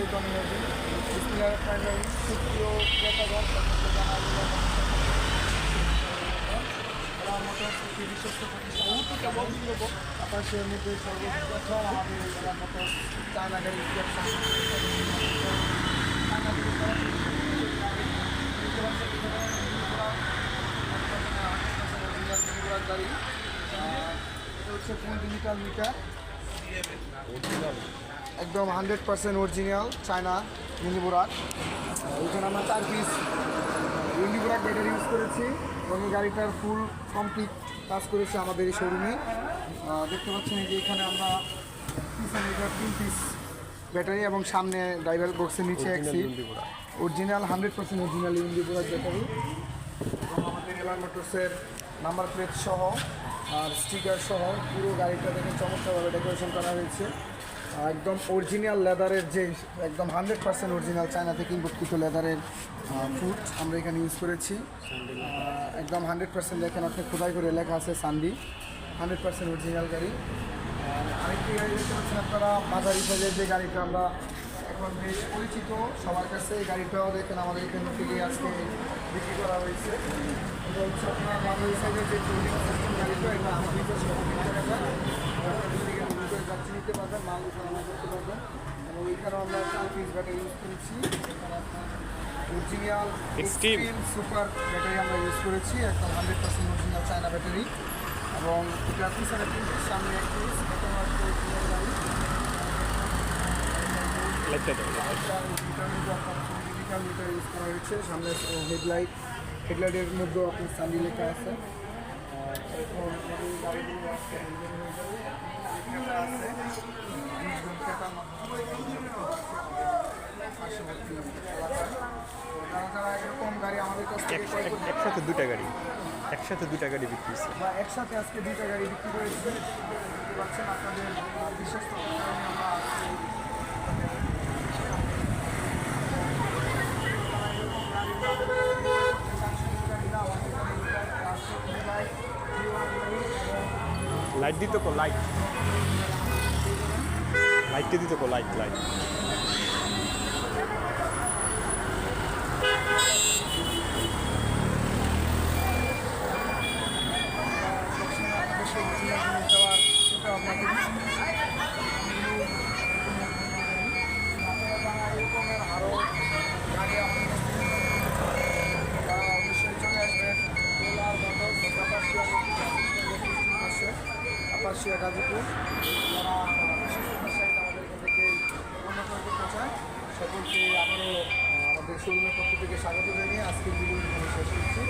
শেতন রহমানির রহিম সুপ্রিয় ক্রেতাগণ আকাশের মধ্যে সর্বপ্রথম আমাদের এলাকার মতো চায়না গাড়ি এটা হচ্ছে পনেরো মিটার মিটার একদম hundred percent original China mini বোরাক ওইখানে আমরা চার পিস মিনি ব্যাটারি ইউজ করেছি এবং এই গাড়িটার ফুল কমপ্লিট কাজ করেছে আমাদের এই শোরুমে দেখতে পাচ্ছেন যে এখানে আমরা তিন পিস ব্যাটারি এবং সামনে ড্রাইভার বক্সের নিচে এক seat original hundred percent original ইন্ডি ব্যাটারি এবং আমাদের এলার মোটরসের নাম্বার প্লেট সহ আর স্টিকার সহ পুরো গাড়িটা দেখে চমৎকারভাবে ডেকোরেশন করা হয়েছে। একদম অরিজিনাল লেদারের যে, একদম হান্ড্রেড পার্সেন্ট অরিজিনাল চায়না থেকে ইম্পোর্টকৃত লেদারের ফুড আমরা এখানে ইউজ করেছি। একদম হান্ড্রেড পার্সেন্ট দেখেন আপনি খোদাই করে লেখা আছে সান্ডি হান্ড্রেড পার্সেন্ট অরিজিনাল গাড়ি। আর আরেকটি গাড়ি দেখতে পাচ্ছেন আপনারা, মাঝারি সাইজের যে গাড়িটা আমরা এখন বেশ পরিচিত সবার কাছে, এই গাড়িটাও দেখেন আমাদের এখান থেকে আজকে বিক্রি করা হয়েছে। আপনার মাঝারি সাইজের যে গাড়িটা, এটা আমাদের টাকা নিতে পারবেন মাল উঠানো করতে পারবেন। এবং এখানেও আমরা চার পিস ব্যাটারি ইউজ করেছি। এখানে আপনার অরিজিনাল এক্সট্রিম সুপার ব্যাটারি আমরা ইউজ করেছি একদম hundred percent original China battery এবং এটা পিছনে তিন সামনে এক পিস এটা মিটার ইউজ করা হয়েছে। সামনে হেডলাইট হেডলাইটের মধ্যেও আপনি সান্ডি লেখা আছে। একসাথে দুটা গাড়ি। একসাথে দুটা গাড়ি বিক্রি হচ্ছে বা একসাথে আজকে দুইটা গাড়ি বিক্রি করেছি। আপনাদের আমরা লাইট দিত কো লাইট লাইটটা দিত কো লাইট লাইট আরও কুষ্টিয়া গাজীপুর যারা বিশেষ আমাদের থেকে করতে চায় সকলকে আমরা আমাদের শোরুমের পক্ষ থেকে স্বাগত জানিয়ে আজকের ভিডিও শেষ করছি।